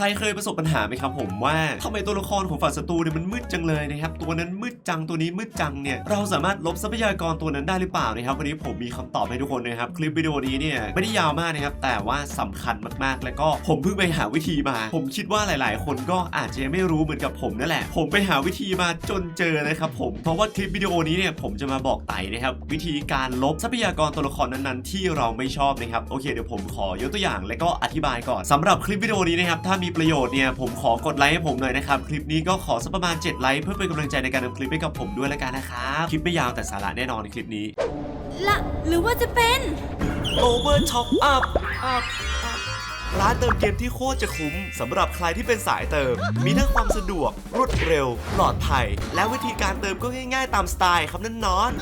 ใครเคยประสบปัญหาไหมครับผมว่าทำไมตัวละครของฝ่ายศัตรูเนี่ยมันมืดจังเลยนะครับตัวนั้นมืดจังตัวนี้มืดจังเนี่ยเราสามารถลบทรัพยากรตัวนั้นได้หรือเปล่านะครับวันนี้ผมมีคำตอบให้ทุกคนนะครับคลิปวิดีโอนี้เนี่ยไม่ได้ยาวมากนะครับแต่ว่าสำคัญมากๆ แล้วก็ผมเพิ่งไปหาวิธีมา ผมคิดว่าหลาย ๆ คนก็อาจจะยังไม่รู้เหมือนกับผมนั่นแหละ ผมไปหาวิธีมาจนเจอนะครับผมเพราะว่าคลิปวิดีโอนี้เนี่ยผมจะมาบอกไต่นะครับวิธีการลบทรัพยากรตัวละครนั้นๆ ที่เราไม่ชอบนะครับโอเคเดี๋ยวผมขอยกตัวอย่าง และก็อธิบายก่อนสำหรับคลิปวิดีโอนี้นะครับถ้ามีประโยชน์เนี่ยผมขอกดไลค์ให้ผมหน่อยนะครับคลิปนี้ก็ขอสักประมาณ 7 ไลค์เพื่อเป็นกำลังใจในการทำคลิปให้กับผมด้วยแล้วกันนะครับคลิปไม่ยาวแต่สาระแน่นอนในคลิปนี้ละหรือว่าจะเป็น Over Top Up ร้านเติมเกมที่โคตรจะคุ้มสำหรับใครที่เป็นสายเติม มีทั้งความสะดวก รวดเร็ว ปลอดภัย และวิธีการเติมก็ง่ายๆ ตามสไตล์ครับนั่นนอน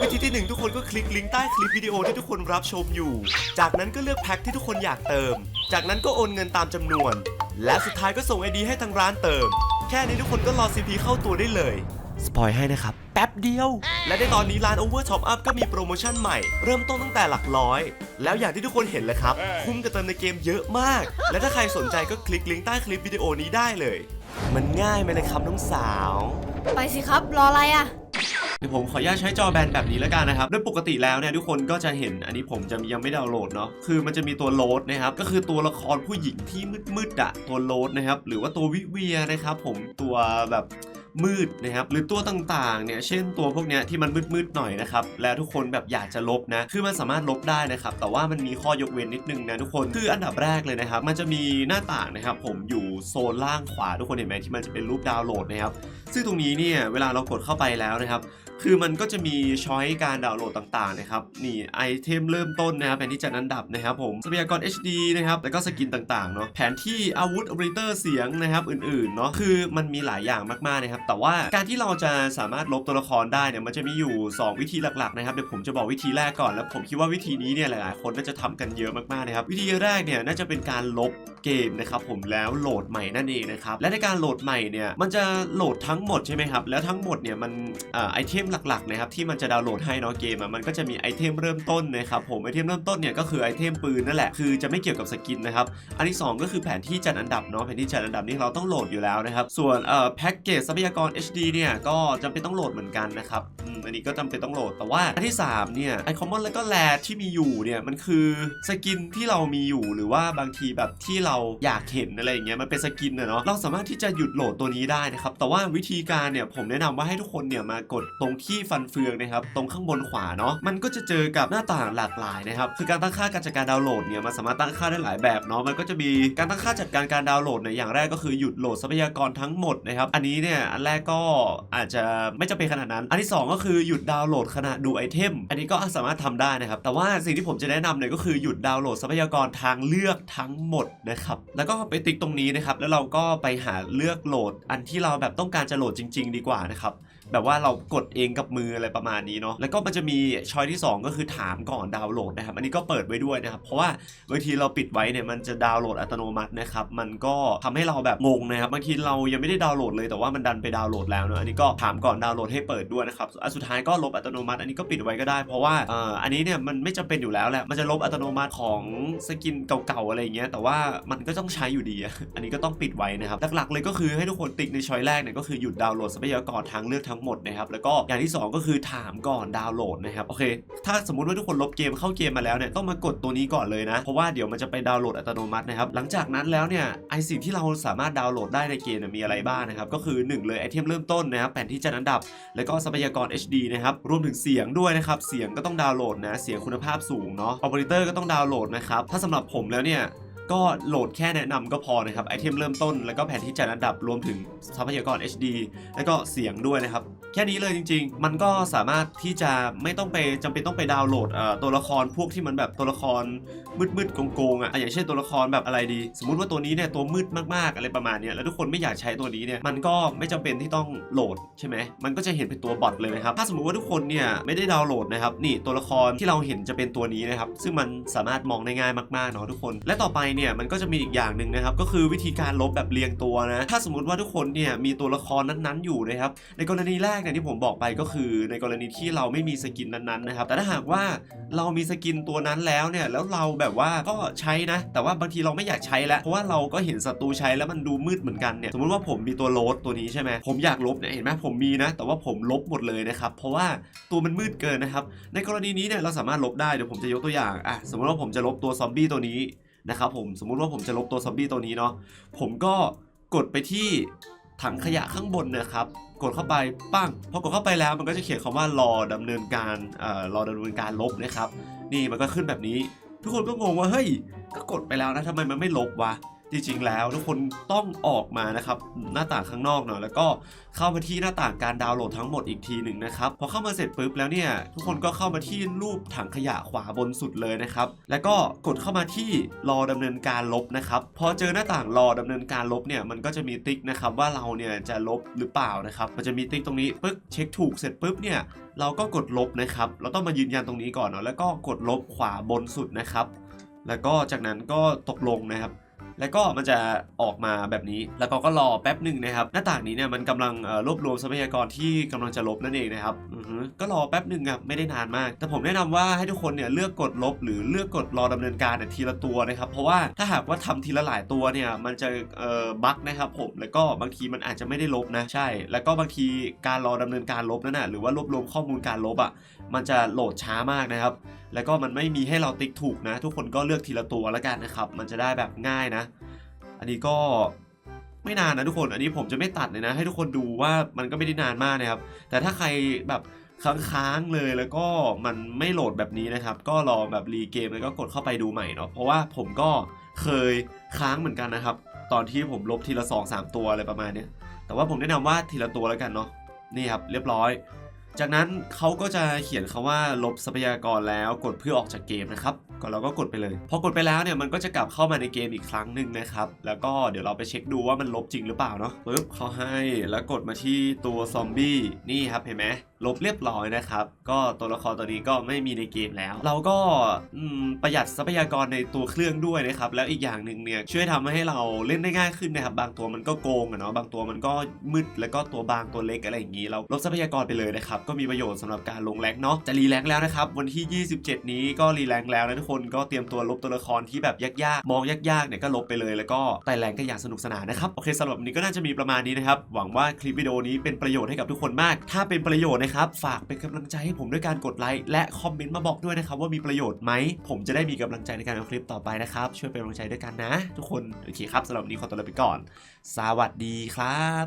วิธีที่หนึ่งทุกคนก็คลิกลิงก์ใต้คลิปวิดีโอที่ทุกคนรับชมอยู่ จากนั้นก็เลือกแพ็คที่ทุกคนอยากเติม จากนั้นก็โอนเงินตามจำนวน และสุดท้ายก็ส่งไอดีให้ทางร้านเติม แค่นี้ทุกคนก็รอ CP เข้าตัวได้เลยสปอยให้นะครับ แป๊บเดียว และในตอนนี้ร้าน Over Top Up ก็มีโปรโมชั่นใหม่ เริ่มต้นตั้งแต่หลักร้อย แล้วอย่างที่ทุกคนเห็นเลยครับ คุ้มกับเติมในเกมเยอะมาก และถ้าใครสนใจก็คลิกลิงก์ใต้คลิปวิดีโอนี้ได้เลย มันง่ายไหมเลยครับน้องสาว ไปสิครับรออะไรอะเดี๋ยวผมขออนุญาตใช้จอแบนแบบนี้แล้วกันนะครับโดยปกติแล้วเนี่ยทุกคนก็จะเห็นอันนี้ผมจะยังไม่ดาวน์โหลดเนาะคือมันจะมีตัวโหลดนะครับก็คือตัวละครผู้หญิงที่มืดๆอะตัวโหลดนะครับหรือว่าตัววิเวียนะครับผมตัวแบบมืดนะครับหรือตัวต่างๆเนี่ยเช่นตัวพวกเนี้ยที่มันมืดๆหน่อยนะครับแล้วทุกคนแบบอยากจะลบนะคือมันสามารถลบได้นะครับแต่ว่ามันมีข้อยกเว้นนิดนึงนะทุกคนคืออันดับแรกเลยนะครับมันจะมีหน้าต่างนะครับผมอยู่โซนล่างขวาทุกคนเห็นไหมที่มันจะเป็นรูปดาวน์โหลดนะครับ ซึ่งตรงนี้เนี่ยเวลาเรากดเข้าไปแล้วนะครับ คือมันก็จะมีช้อยการดาวน์โหลดต่างๆนะครับนี่ไอเทมเริ่มต้นนะครับแผนที่จัดอันดับนะครับผมทรัพยากร HD นะครับแล้วก็สกินต่างๆเนาะแผนที่อาวุธอ p เ r เตอร์เสียงนะครับอื่นๆเนาะคือมันมีหลายอย่างมากๆนะครับ แต่ว่าการที่เราจะสามารถลบตัวละครได้เนี่ยมันจะมีอยู่ 2 วิธีหลักๆนะครับเดี๋ยวผมจะบอกวิธีแรกก่อนแล้วผมคิดว่าวิธีนี้เนี่ยหลายๆ คนน่าจะทำกันเยอะมากๆนะครับวิธีแรกเนี่ยน่าจะเป็นการลบ เกมนะครับผมแล้วโหลดใหม่นั่นเองนะครับและในการโหลดใหม่เนี่ยมันจะโหลดทั้งหมดใช่ไหมครับแล้วทั้งหมดเนี่ยมันอไอเทมหลักๆนะครับที่มันจะดาวน์โหลดให้เนาะเกมมันก็จะมีไอเทมเริ่มต้นนะครับผมไอเทมเริ่มต้นเนี่ยก็คือไอเทมปืนนั่นแหละคือจะไม่เกี่ยวกับสกินนะครับอันที่ 2 ก็คือแผนที่จัดอันดับเนาะแผนที่จัดอันดับนี่เราต้องโหลดอยู่แล้วนะครับส่วนเอ่อแพ็กเกจทรัพยากร HD เนี่ยก็จำเป็นต้องโหลดเหมือนกันนะครับอันนี้ก็จำเป็นต้องโหลดแต่ว่าอันที่ 3 เนี่ยไอคอมมอนแล้วก็แลที่มีอยู่เนี่ยมันคือสกินที่เรามีอยู่หรือว่าบางทีแบบที่เราอยากเห็นอะไรอย่างเงี้ยมันเป็นสกินเนาะเราสามารถที่จะหยุดโหลดตัวนี้ได้นะครับแต่ว่าวิธีการเนี่ยผมแนะนำว่าให้ทุกคนเนี่ยมากดตรงที่ฟันเฟืองนะครับตรงข้างบนขวาเนาะมันก็จะเจอกับหน้าต่างหลากหลายนะครับคือการตั้งค่าการจัดการดาวน์โหลดเนี่ยมันสามารถตั้งค่าได้หลายแบบเนาะมันก็จะมีการตั้งค่าจัดการการดาวน์โหลดเนี่ยอย่างแรกก็คือหยุดโหลดทรัพยากรทั้งหมดนะครับอันนี้เนี่ยอันแรกก็อาจจะไม่จำเป็นขนาดนั้น อันที่สองก็คือหยุดดาวน์โหลดขณะดูไอเทม อันนี้ก็สามารถทำได้นะครับแต่ว่าสิ่งที่ผมจะแนะนำเนี่ยก็คือหยุดดาวน์โหลดทรัพยากรทางเลือกทั้งหมดนะครับแล้วก็ไปติ๊กตรงนี้นะครับ แล้วเราก็ไปหาเลือกโหลดอันที่เราแบบต้องการจะโหลดจริง ๆ ดีกว่านะครับ แบบว่าเรากดเองกับมืออะไรประมาณนี้เนาะแล้วก็มันจะมีช้อยที่ 2 ก็คือถามก่อนดาวน์โหลดนะครับอันนี้ก็เปิดไว้ด้วยนะครับเพราะว่าบางทีเราปิดไว้เนี่ยมันจะดาวน์โหลดอัตโนมัตินะครับมันก็ทำให้เราแบบงงนะครับบางทีเรายังไม่ได้ดาวน์โหลดเลยแต่ว่ามันดันไปดาวน์โหลดแล้วเนาะอันนี้ก็ถามก่อนดาวน์โหลดให้เปิดด้วยนะครับอันสุดท้ายก็ลบอัตโนมัติ อันนี้ก็ปิดไว้ก็ได้ เพราะว่าอ,อ,อันนี้เนี่ยมันไม่จำเป็นอยู่แล้วแหละมันจะลบอัตโนมัติของสกินเก่าๆอะไรอย่างเงี้ยแต่ว่ามันก็ต้องใช้อยู่ดีอะอันนี้ก็ต้องปิดไว้นะครับหลักๆเลยก็คือให้ทุกคนติ๊กในช้อยแรกเนี่ยก็คือหยุดดาวน์โหลดทรัพยากรทางเลือกทั้งหมดนะครับแล้วก็อย่างที่ 2 ก็คือถามก่อนดาวน์โหลดนะครับโอเค ถ้าสมมุติว่าทุกคนลบเกมเข้าเกมมาแล้วเนี่ยต้องมากดตัวนี้ก่อนเลยนะเพราะว่าเดี๋ยวมันจะไปดาวน์โหลดอัตโนมัตินะครับหลังจากนั้นแล้วเนี่ยไอสิ่งที่เราสามารถดาวน์โหลดได้ในเกมมีอะไรบ้างนะครับก็คือหนึ่งเลยไอเทมเริ่มต้นนะครับแผนที่จัดอันดับ แล้วก็ทรัพยากร HD นะครับรวมถึงเสียงด้วยนะครับเสียงก็ต้องดาวน์โหลดนะเสียงคุณภาพสูงเนาะออเปอเรเตอร์ก็ต้องดาวน์โหลดนะครับถ้าสำหรับผมแล้วเนี่ย ก็โหลดแค่แนะนำก็พอนะครับไอเทมเริ่มต้นแล้วก็แผนที่จัดอันดับรวมถึงทรัพยากร HD แล้วก็เสียงด้วยนะครับ แค่นี้เลยจริง ๆ มันก็สามารถที่จะไม่ต้องไปจำเป็นต้องไปดาวน์โหลดตัวละครพวกที่มันแบบตัวละครมืดๆโกงๆอะอย่างเช่นตัวละครแบบอะไรดี สมมุติว่าตัวนี้เนี่ยตัวมืดมากๆอะไรประมาณเนี้ยแล้วทุกคนไม่อยากใช้ตัวนี้เนี่ยมันก็ไม่จำเป็นที่ต้องโหลดใช่ไหมมันก็จะเห็นเป็นตัวบอทเลยนะครับ ถ้าสมมุติว่าทุกคนเนี่ยไม่ได้ดาวน์โหลดนะครับนี่ตัวละครที่เราเห็นจะเป็นตัวนี้นะครับซึ่งมันสามารถมองได้ง่ายมากๆเนาะทุกคน และต่อไปเนี่ยมันก็จะมีอีกอย่างหนึ่งนะครับก็คือวิธีการลบแบบเรียงตัวนะถ้าสมมติว่าทุกคนเนี่ยมีตัวละครนั้นๆอยู่นะครับในกรณีแรกเนี่ยที่ผมบอกไปก็คือ ในกรณีที่เราไม่มีสกินนั้นๆนะครับแต่ถ้าหากว่าเรามีสกินตัวนั้นแล้วเนี่ยแล้วเราแบบว่าก็ใช้นะ แต่ว่าบางทีเราไม่อยากใช้แล้ว เพราะว่าเราก็เห็นศัตรูใช้แล้วมันดูมืดเหมือนกันเนี่ยสมมติว่าผมมีตัวโลดตัวนี้ใช่ไหมผมอยากลบเนี่ยเห็นไหมผมมีนะ แต่ว่าผมลบหมดเลยนะครับเพราะว่าตัวมันมืดเกินนะครับในกรณีนี้เนี่ยเราสามารถลบได้เดี๋ยวผมจะยกตัวอย่างอะสมมติว่าผมจะลบตัวซอมบี้ตัวนี้นะครับผมสมมุติว่าผมจะลบตัวซอมบี้ตัวนี้เนาะผมก็กดไปที่ ถังขยะข้างบนนะครับ กดเข้าไปปั้งพอกดเข้าไปแล้วมันก็จะเขียนคำว่ารอดำเนินการเอ่อรอดำเนินการลบนะครับ นี่มันก็ขึ้นแบบนี้ ทุกคนก็งงว่าเฮ้ยก็กดไปแล้วนะทำไมมันไม่ลบวะ จริงแล้วทุกคนต้องออกมานะครับหน้าต่างข้างนอกหน่อยแล้วก็เข้ามาที่หน้าต่างการดาวน์โหลดทั้งหมดอีกทีหนึ่งนะครับพอเข้ามาเสร็จปุ๊บแล้วเนี่ยทุกคนก็เข้ามาที่รูปถังขยะขวาบนสุดเลยนะครับแล้วก็กดเข้ามาที่รอดำเนินการลบนะครับพอเจอหน้าต่างรอดำเนินการลบเนี่ยมันก็จะมีติ๊กนะครับว่าเราเนี่ยจะลบหรือเปล่านะครับมันจะมีติ๊กตรงนี้ปึ๊กเช็คถูกเสร็จปุ๊บเนี่ยเราก็กดลบนะครับ เราต้องมายืนยันตรงนี้ก่อนเนาะ แล้วก็กดลบขวาบนสุดนะครับ แล้วก็จากนั้นก็ตกลงนะครับ แล้วก็มันจะออกมาแบบนี้ แล้วก็ก็รอแป๊บหนึ่งนะครับ หน้าต่างนี้เนี่ยมันกำลังรวบรวมทรัพยากรที่กำลังจะลบนั่นเองนะครับก็รอแป๊บหนึ่งครับไม่ได้นานมาก แต่ผมแนะนำว่าให้ทุกคนเนี่ยเลือกกดลบ หรือเลือกกดรอดำเนินการเนี่ยทีละตัวนะครับ เพราะว่าถ้าหากว่าทำทีละหลายตัวเนี่ยมันจะเอ่อบั๊กนะครับผมแล้วก็บางทีมันอาจจะไม่ได้ลบนะใช่ แล้วก็บางทีการรอดำเนินการลบนั่นน่ะหรือว่ารวบรวมข้อมูลการลบอะมันจะโหลดช้ามากนะครับ แล้วก็มันไม่มีให้เราติ๊กถูกนะ ทุกคนก็เลือกทีละตัวแล้วกันนะครับ มันจะได้แบบง่ายนะ อันนี้ก็ไม่นานนะทุกคน อันนี้ผมจะไม่ตัดเลยนะ ให้ทุกคนดูว่ามันก็ไม่ได้นานมากนะครับ แต่ถ้าใครแบบค้างๆเลยแล้วก็มันไม่โหลดแบบนี้นะครับ ก็ลองแบบรีเกมแล้วก็กดเข้าไปดูใหม่เนาะ เพราะว่าผมก็เคยค้างเหมือนกันนะครับ ตอนที่ผมลบทีละ2อสามตัวอะไรประมาณนี้แต่ว่าผมแนะนำว่าทีละตัวแล้วกันเนาะ นี่ครับเรียบร้อย จากนั้นเขาก็จะเขียนคาว่าลบทรัพยากรแล้วกดเพื่อออกจากเกมนะครับก็เราก็กดไปเลยพอกดไปแล้วเนี่ยมันก็จะกลับเข้ามาในเกมอีกครั้งหนึ่งนะครับ แล้วก็เดี๋ยวเราไปเช็คดูว่ามันลบจริงหรือเปล่าเนาะปึ๊บเขาให้แล้วกดมาที่ตัวซอมบี้นี่ครับเห็นไหมลบเรียบร้อยนะครับ ก็ตัวละครตัวนี้ก็ไม่มีในเกมแล้ว เราก็ประหยัดทรัพยากรในตัวเครื่องด้วยนะครับ แล้วอีกอย่างหนึ่งเนี่ยช่วยทำให้เราเล่นได้ง่ายขึ้นนะครับ บางตัวมันก็โกงอะเนาะบางตัวมันก็มืดแล้วก็ตัวบางตัวเล็กอะไรอย่างนี้ เราลดทรัพยากรไปเลยนะครับก็มีประโยชน์สำหรับการลงแรงเนาะจะรีแรงแล้วนะครับ วันที่ 27 นี้ก็รีแรงแล้วนะทุกคนก็เตรียมตัวลบตัวละครที่แบบยากๆ มองยากๆเนี่ยก็ลบไปเลยแล้วก็ไต่แรงกันอย่างสนุกสนานนะครับโอเคสำหรับวันนี้ก็น่าจะมีประมาณนี้นะครับหวังว่าคลิปวิดีโอนี้เป็นประโยชน์ให้กับทุกคนมาก ถ้าเป็นประโยชน์นะครับฝากเป็นกำลังใจให้ผมด้วยการกดไลค์และคอมเมนต์มาบอกด้วยนะครับว่ามีประโยชน์ไหมผมจะได้มีกำลังใจในการทำคลิปต่อไปนะครับช่วยเป็นกำลังใจด้วยกันนะ ทุกคนโอเคครับสำหรับวันนี้ขอตัวลาไปก่อน สวัสดีครับ